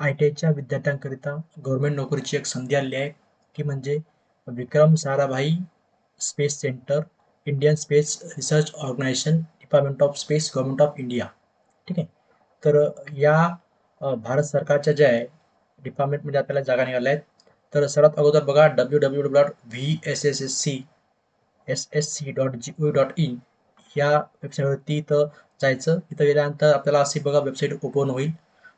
I T आयच्या विद्यार्थ्यांकरिता government नोकरीची एक संधी आली आहे ती म्हणजे Vikram Sarabhai space centre Indian space research organisation department of space government of India ठीक आहे? तर या भारत सरकारच्या ज्या आहे डिपार्टमेंटमध्ये आपल्याला जागा निघाल्या आहेत. तर सर्वात अगोदर बघा W W W dot V S S S C S S C dot G O dot in या वेबसाईटवरती इथं जायचं. इथं गेल्यानंतर आपल्याला अशी बघा वेबसाईट ओपन होईल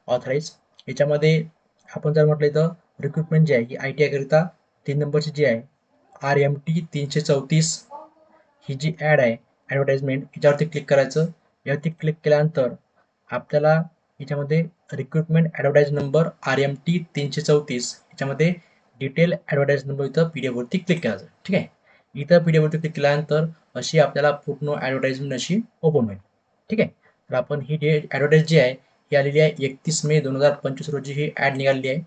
ऑथराईज याच्यामध्ये आपण जर म्हटलं इथं रिक्रुटमेंट जी आहे ही आय टी आयकरिता तीन नंबरची जी आहे आर एम टी तीनशे चौतीस ही जी ॲड आहे ॲडव्हर्टाइजमेंट याच्यावरती क्लिक करायचं. यावरती क्लिक केल्यानंतर आपल्याला याच्यामध्ये recruitment advertise number R M T तीनशे चौतीस याच्यामध्ये डिटेल ॲडव्हर्टाइज नंबर इथं पी डी एफवरती क्लिक करायचं. ठीक आहे? इथं पी डी एफवरती क्लिक केल्यानंतर अशी आपल्याला पूर्ण ॲडव्हर्टाइजमेंट अशी ओपन होईल. ठीक आहे? तर आपण ही डे ॲडव्हर्टाईज जी आहे ही आलेली आहे एकतीस मे दोन हजार पंचवीस रोजी ही ॲड निघालेली आहे.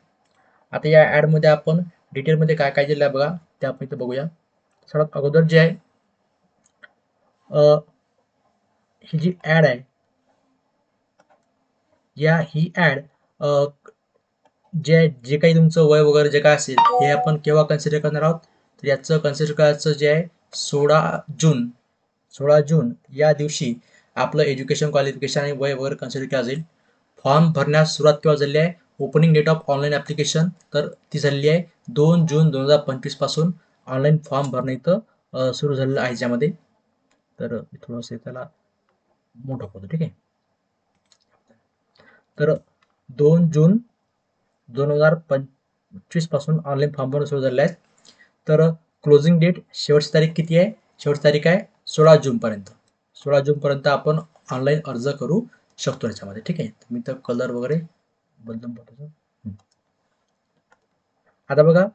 आता या ॲडमध्ये आपण डिटेलमध्ये काय काय दिलं आहे बघा ते आपण इथं बघूया. सर्वात अगोदर जे आहे ही जी ॲड आहे या ही ॲड जे जे काही तुमचं वय वगैरे जे काय असेल हे आपण केव्हा कन्सिडर करणार आहोत? तर याचं कन्सिडर करायचं जे आहे सोळा जून सोळा जून या दिवशी आपलं एज्युकेशन क्वालिफिकेशन आणि वय वगैरे कन्सिडर केलं जाईल. फॉर्म भरण्यास सुरुवात केव्हा झाली आहे? Opening date of online application तर ती झालेली आहे दोन जून दोन हजार पंचवीसपासून ऑनलाईन फॉर्म भरणं इथं सुरू झालेलं आहे ज्यामध्ये. तर थोडंसं त्याला मोठं करतो ठीक आहे? तर दोन जून दोन हजार पंचवीसपासून ऑनलाईन फॉर्म भरणं सुरू झालेलं आहे. तर क्लोजिंग डेट शेवटची तारीख किती आहे? शेवटची तारीख आहे सोळा जूनपर्यंत सोळा जूनपर्यंत आपण ऑनलाईन अर्ज करू. शकतो याच्यामध्ये. ठीक आहे? मी तर कलर वगैरे बदलून हं. आता बघा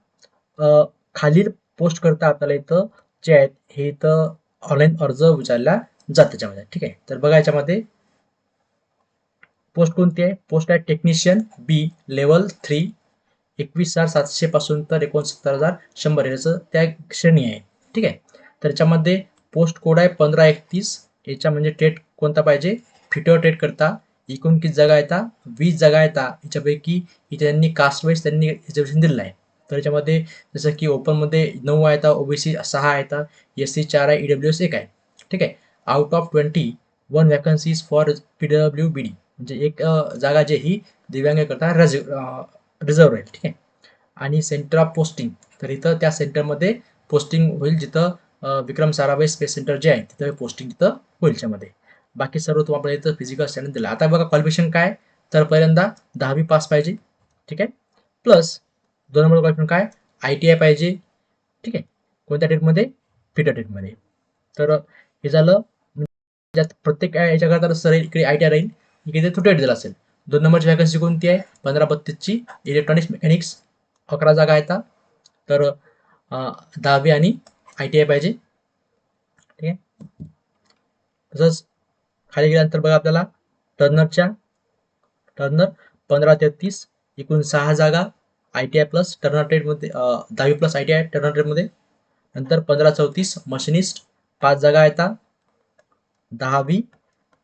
खालील पोस्ट करता आपल्याला इथं जे आहेत हे इथं ऑनलाईन अर्ज विचारला जात त्याच्यामध्ये ठीक आहे? तर बघा याच्यामध्ये पोस्ट कोणती आहे? पोस्ट आहे टेक्निशियन बी लेवल थ्री एकवीस हजार सातशे पासून तर एकोणसत्तर हजार शंभर. याचं त्या श्रेणी आहे. ठीक आहे? तर याच्यामध्ये पोस्ट कोड आहे पंधरा एकतीस. याच्या म्हणजे टेट कोणता पाहिजे? फिटर ट्रेड करता एकूण किती जागा येतात वीस जागा येतात याच्यापैकी इथे त्यांनी कास्टवाईज त्यांनी रिझर्वेशन दिलेलं आहे. तर याच्यामध्ये जसं की ओपनमध्ये नऊ आहेत ओबीसी सहा आहेत एस सी चार आहे ईडब्ल्यू एस एक आहे. ठीक आहे? Out of twenty one vacancies for P W B D म्हणजे एक जागा जे ही दिव्यांगाकरता रिझर्व राहील. ठीक आहे? आणि सेंटर ऑफ पोस्टिंग तर इथं त्या सेंटरमध्ये पोस्टिंग होईल जिथं विक्रम साराभाई स्पेस सेंटर जे आहे तिथं पोस्टिंग तिथं होईल त्यामध्ये बाकी सर्व तुम्हाला इथं फिजिकल स्टँडर्ड दिलं. आता बघा क्वालिफिकेशन काय तर पहिल्यांदा दहावी पास पाहिजे. ठीक आहे? प्लस दोन नंबर क्वालिफिकेशन काय? आय टी आय पाहिजे. ठीक आहे? कोणत्या डेटमध्ये फिटर डेटमध्ये तर हे झालं. ज्यात प्रत्येक याच्याकरता सर इकडे आय टी आय राहील. इकडे थोडं दिला असेल. दोन नंबरची वॅकन्सी कोणती आहे? पंधरा बत्तीसची. इलेक्ट्रॉनिक्स मेकॅनिक्स अकरा जागा आहेत तर दहावी आणि आय टी आय पाहिजे. ठीक आहे? तसंच खाली गेल्यानंतर बघा आपल्याला टर्नरच्या टर्नर पंधरा तेहतीस एकूण सहा जागा I T I plus turner ट्रेडमध्ये दहावी plus I T I turner ट्रेडमध्ये नंतर पंधरा चौतीस मशिनिस्ट पाच जागा येतात दहावी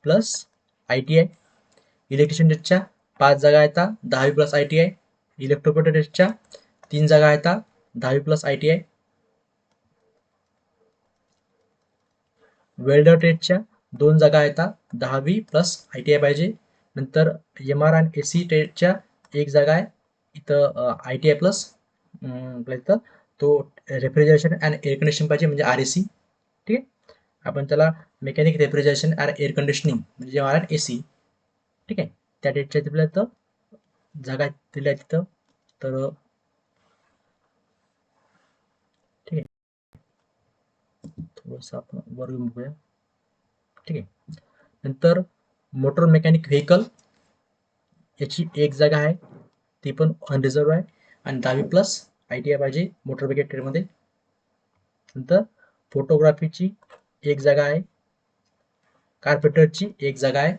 plus I T I electrician टेस्टच्या पाच जागा येतात दहावी plus I T I electroplater टेस्टच्या तीन जागा येतात दहावी plus I T I welder ट्रेडच्या दोन जागा आहेत दहावी प्लस आय टी आय पाहिजे. नंतर एम आर आणि ए सी टेटच्या एक जागा आहे. इथं आय टी आय प्लस इथं. तो रेफ्रिजरेशन अँड एअर कंडिशनिंग पाहिजे म्हणजे आर ए सी ठीक आहे? आपण त्याला mechanic refrigeration and air conditioning म्हणजे M R and A C ठीक आहे? त्या डेटच्या तिथल्या इथं जागा दिल्या तिथं. तर ठीक आहे. थोडंसं आपण वर येऊन बघूया. ठीक आहे. नंतर मोटर मेकॅनिक व्हेकल याची एक जागा आहे. ती पण अनरिझर्व आहे. आणि दहावी प्लस आय टी आय पाहिजे मोटर मेकॅनिक ट्रेडमध्ये नंतर फोटोग्राफीची एक जागा आहे. कार्पेंटरची एक जागा आहे.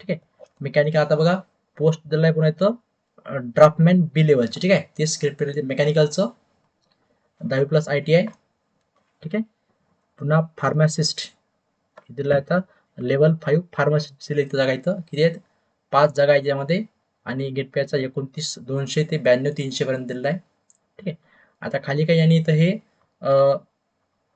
ठीक आहे. मेकॅनिकल आता बघा पोस्ट दिलं आहे पुन्हा इथं ड्राफ्टमॅन बी लेवलची ठीक आहे. ते स्क्रिप्ट मेकॅनिकलचं दहावी प्लस आय टी आय ठीक आहे. पुन्हा फार्मासिस्ट दिलं आहे आता लेवल फाईव्ह फार्मसीला इथं जागा इथं किती आहेत? पाच जागा आहेत यामध्ये. आणि गेट पेचा एकोणतीस दोनशे ते ब्याण्णव तीनशेपर्यंत दिलेला आहे. ठीक आहे. आता खाली काही यांनी इथं हे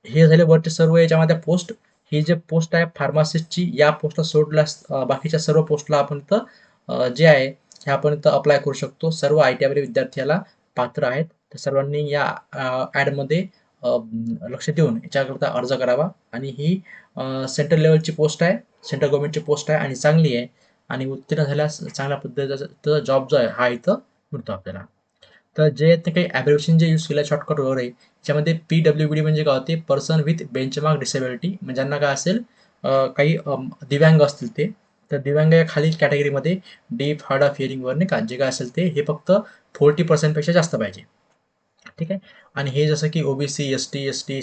हे झाले वरचे सर्व याच्यामध्ये पोस्ट ही जे पोस्ट आहे फार्मासिस्टची या पोस्टला सोडल्यास बाकीच्या सर्व पोस्टला आपण इथं जे आहे हे आपण इथं अप्लाय करू शकतो. सर्व आय टी आय विद्यार्थी याला पात्र आहेत. तर सर्वांनी या ॲडमध्ये लक्ष देऊन याच्याकरता अर्ज करावा. आणि ही सेंट्रल लेवलची पोस्ट आहे. सेंट्रल गव्हर्नमेंटची पोस्ट आहे आणि चांगली आहे. आणि उत्तीर्ण झाल्यास चांगल्या पद्धतीचा जॉब जो आहे हा इथं मिळतो आपल्याला. तर जे ते काही ॲब्रेशन जे यूज केलं शॉर्टकट वगैरे याच्यामध्ये पी डब्ल्यू बी डी म्हणजे काय होते? पर्सन विथ बेंचमार्क डिसेबिलिटी म्हणजे ज्यांना काय असेल काही दिव्यांग असतील ते तर दिव्यांग या खालील कॅटेगरीमध्ये डीप हार्ड ऑफ हिअरिंग नाही का जे काय असेल ते हे फक्त फोर्टी पर्सेंटपेक्षा जास्त पाहिजे. ठीक आहे? आणि हे जसं की OBC S T S T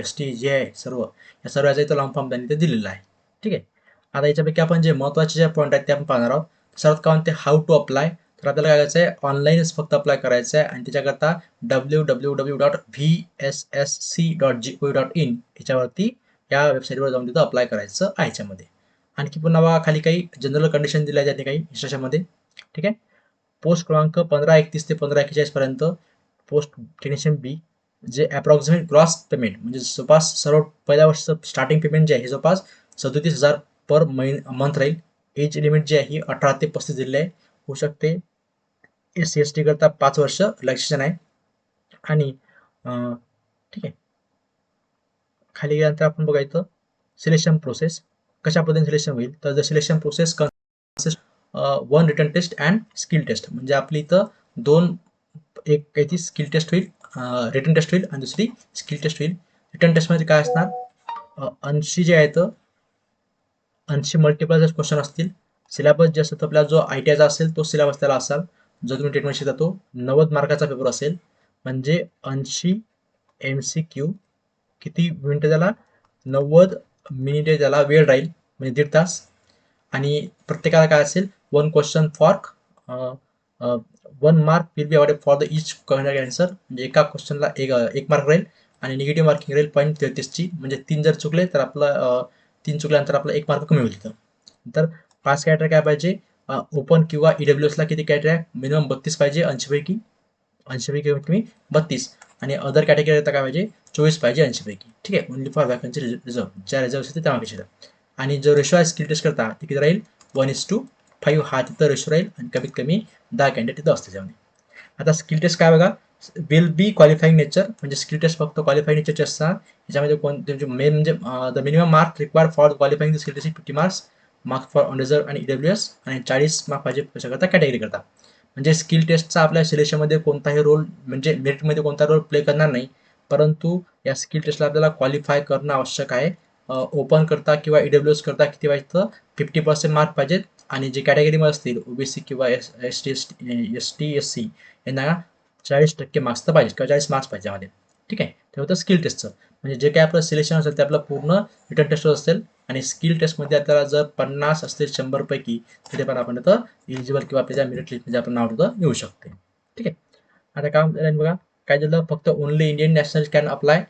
S T जे आहे सर्व. या सर्वांचा इथं लॉंग फॉर्म त्यांनी ते दिलेला आहे. ठीक आहे? आता याच्यापैकी आपण जे महत्त्वाचे जे पॉईंट आहेत ते आपण पाहणार आहोत. सर्वात का म्हणते हाऊ टू अप्लाय तर आपल्याला काय करायचं आहे ऑनलाईनच फक्त अप्लाय करायचं आहे आणि त्याच्याकरता W W W dot V S S C dot G O dot in याच्यावरती या वेबसाईटवर जाऊन तिथं अप्लाय करायचं आहे याच्यामध्ये. आणखी पुन्हा खाली काही जनरल कंडिशन दिल्या जाते काही इन्स्ट्रक्शनमध्ये ठीक आहे? पोस्ट क्रमांक पंधरा एकतीस ते पंधरा एक्केचाळीसपर्यंत post technician B J approximate gross payment म्हणजे जवळपास सर्व पहिल्या वर्षाचं स्टार्टिंग पेमेंट जे आहे हे जवळपास सदोतीस हजार पर महिन मंथ राहील. एज लिमिट जी आहे ही अठरा ते पस्तीस दिलेली आहे. होऊ शकते. एस सी एस टी करता पाच वर्ष रिलॅक्सेशन आहे. आणि ठीक आहे. खाली गेल्यानंतर आपण बघायचं सिलेक्शन प्रोसेस कशा पद्धतीने सिलेक्शन होईल? तर the selection process consist one written test and skill test म्हणजे आपली इथं दोन एक काही स्किल टेस्ट होईल रिटर्न टेस्ट होईल आणि दुसरी स्किल टेस्ट होईल. रिटर्न टेस्टमध्ये काय असणार? ऐंशी जे आहेत ऐंशी मल्टिपल जर क्वेश्चन असतील सिलेबस जे असतो आपला जो आय टी आयचा असेल तो सिलेबस त्याला असाल. जो तुम्ही ट्रीटमेंट शिकता तो नव्वद मार्काचा पेपर असेल. म्हणजे ऐंशी एम सी क्यू किती मिनिटं त्याला? नव्वद मिनिटे त्याला वेळ राहील म्हणजे दीड तास. आणि प्रत्येकाला काय असेल? One question for one mark will be awarded for the each correct answer म्हणजे एका क्वेश्चनला एक एक मार्क राहील. आणि निगेटिव्ह मार्किंग राहील पॉईंट तेहतीसची. म्हणजे तीन जर चुकले तर आपलं तीन चुकल्यानंतर आपलं एक मार्क कमी होईल तिथं तर पाच कॅरेक्टर काय पाहिजे? ओपन किंवा ई डब्ल्यू एसला किती कॅरेक्टर आहे? मिनिमम बत्तीस पाहिजे ऐंशीपैकी. ऐंशीपैकी कमी बत्तीस. आणि अदर कॅटेगरी काय पाहिजे? चोवीस पाहिजे ऐंशीपैकी. ठीक आहे? ओनली फॉर वॅकन्सी रिझर्व ज्या रिझर्व असते त्या मागे आणि जो रेशो आहे स्किल टेस्ट करता ते किती राहील? वन इज टू फाईव्ह हा तिथं रेशो राहील आणि कमीत कमी दहा कॅन्डिडेट तिथं असते त्यामध्ये आता स्किल टेस्ट काय बघा विल बी क्वालिफाईंग नेचर म्हणजे स्किल टेस्ट फक्त क्वालिफाईंग नेचरचे असतात याच्यामध्ये तुमचे मेन म्हणजे the minimum mark required for qualifying the skill test fifty marks mark for unreserved आणि ईडब्ल्यू एस आणि चाळीस मार्क पाहिजे कशाकरता कॅटेगरी करता. म्हणजे स्किल टेस्टचा आपल्या सिलेक्शनमध्ये कोणताही रोल म्हणजे मेरिटमध्ये कोणता रोल प्ले करणार नाही परंतु या स्किल टेस्टला आपल्याला क्वालिफाय करणं आवश्यक आहे. ओपन करता किंवा ईडब्ल्यू एस करता किती पाहिजे तर फिफ्टी पर्सेंट मार्क पाहिजेत. आणि जे कॅटेगरीमध्ये असतील ओबीसी किंवा S S T S S T S C यांना चाळीस टक्के मार्क्स तर पाहिजे किंवा चाळीस मार्क्स पाहिजे आम्हाला. ठीक आहे? ते होतं स्किल टेस्टचं म्हणजे जे काय आपलं सिलेक्शन असेल ते आपलं पूर्ण रिटर्न टेस्ट असेल आणि स्किल टेस्टमध्ये आपल्याला जर पन्नास असतील शंभरपैकी तरी पण आपण इथं इलिजिबल किंवा आपल्या मेरिट लिस्टमध्ये आपण नाव तिथं येऊ शकते. ठीक आहे? आता काय म्हणतात बघा काय झालं? फक्त only Indian national can apply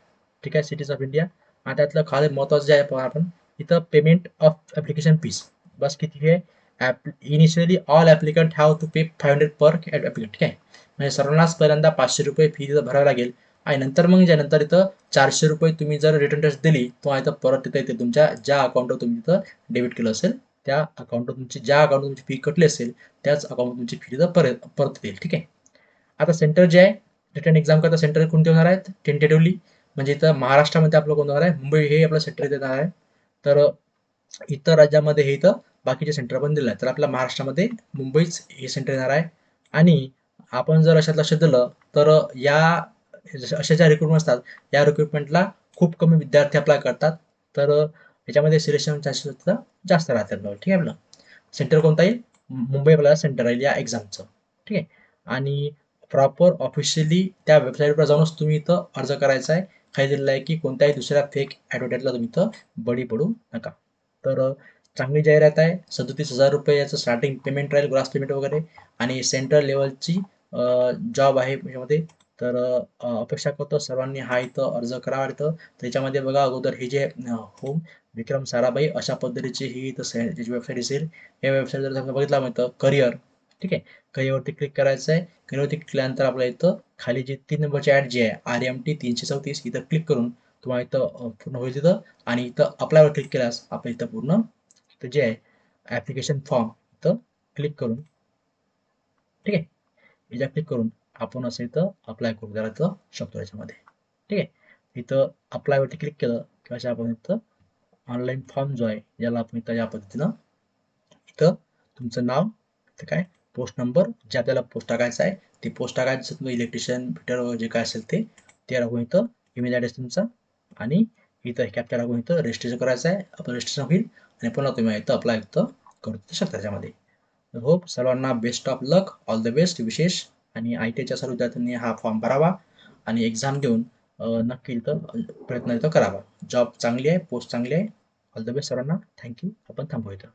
ठीक आहे? सिटीज ऑफ इंडिया आता त्यातलं खाली महत्त्वाचं जे आहे आपण. इथं पेमेंट ऑफ ॲप्लिकेशन फीस बस किती आहे? Initially all applicant have to pay five hundred per applicant ठीक आहे? म्हणजे सर्वांनाच पहिल्यांदा पाचशे रुपये फी तिथं भरावी लागेल. आणि नंतर मग ज्यानंतर इथं चारशे रुपये तुम्ही जर रिटर्न टेस्ट दिली तेव्हा इथं परत तिथं येते तुमच्या ज्या अकाउंटवर तुम्ही तिथं डेबिट केलं असेल त्या अकाउंटवर तुमची ज्या अकाउंटवर तुमची फी कटली असेल त्याच अकाउंटवर तुमची फी तिथं परत परत येईल ठीक आहे? आता सेंटर जे आहे रिटर्न एक्झाम करता सेंटर कोणते होणार आहेत? टेंटेटिव्हली म्हणजे इथं महाराष्ट्रामध्ये आपलं कोण होणार आहे? मुंबई हे आपलं सेंटर येणार आहे. तर इतर राज्यामध्ये हे इथं बाकीचे सेंटर पण दिलं तर आपल्या महाराष्ट्रामध्ये मुंबईच हे सेंटर येणार आहे. आणि आपण जर अशात लक्ष दिलं तर या अशा ज्या रिक्रुटमेंट असतात या रिक्रुटमेंटला खूप कमी विद्यार्थी अप्लाय करतात. तर याच्यामध्ये सिलेक्शन चान्सेस जास्त राहतात बघा, ठीक आहे आपलं? सेंटर कोणता येईल? मुंबई आपल्याला सेंटर राहील या एक्झामचं ठीक आहे? आणि प्रॉपर ऑफिशियली त्या वेबसाईटवर जाऊनच तुम्ही इथं अर्ज करायचा आहे. खाली दिलेलं आहे की कोणत्याही दुसऱ्या फेक ॲडव्हर्टाईजला तुम्ही इथं बळी पडू नका. तर चांगली जाहिरात आहे. सदोतीस हजार रुपये याचं स्टार्टिंग पेमेंट राहील ग्रास पेमेंट वगैरे. आणि सेंट्रल लेवलची जॉब आहे याच्यामध्ये. तर अपेक्षा करतो सर्वांनी हा इथं अर्ज करावा इथं. त्याच्यामध्ये बघा अगोदर हे जे होम विक्रम साराभाई अशा पद्धतीची ही इथं वेबसाईट दिसेल. या वेबसाईट जर तुम्ही बघितला म्हणतं करिअर ठीक आहे? करिअरवरती क्लिक करायचं आहे. करिअरवरती क्लिक केल्यानंतर इथं खाली जे तीन नंबरची ॲड जी आहे आर एम टी तीनशे चौतीस इथं क्लिक करून तुम्हाला इथं पूर्ण होईल तिथं. आणि इथं अप्लायवर क्लिक केल्यास आपलं इथं पूर्ण इथं जे आहे ॲप्लिकेशन फॉर्म इथं क्लिक करून ठीक आहे? याच्या क्लिक करून आपण असं इथं अप्लाय करू द्यायला शकतो याच्यामध्ये. ठीक आहे? इथं अप्लायवरती क्लिक केलं किंवा अशा आपण इथं ऑनलाईन फॉर्म जो आहे याला आपण इथं या पद्धतीनं इथं तुमचं नाव इथं काय? पोस्ट नंबर जे आपल्याला पोस्ट टाकायचं आहे ते पोस्ट टाकायचं तुम्ही इलेक्ट्रिशियन फिटर जे काय असेल ते ते राहून इथं ईमेल ॲड्रेस तुमचा आणि इथं कॅप्चा टाकून इथं रजिस्ट्रेशन करायचं आहे. आपण रजिस्ट्रेशन होईल. आणि पुन्हा तुम्ही इथं अप्लाय इथं करू शकता त्याच्यामध्ये. होप सर्वांना best of luck all the best विशेष. आणि आय टी आयच्या सर्व विद्यार्थ्यांनी हा फॉर्म भरावा आणि एक्झाम देऊन नक्की इथं प्रयत्न इथं करावा. जॉब चांगली आहे पोस्ट चांगली आहे. ऑल द बेस्ट सर्वांना. थँक्यू आपण थांबू इथं.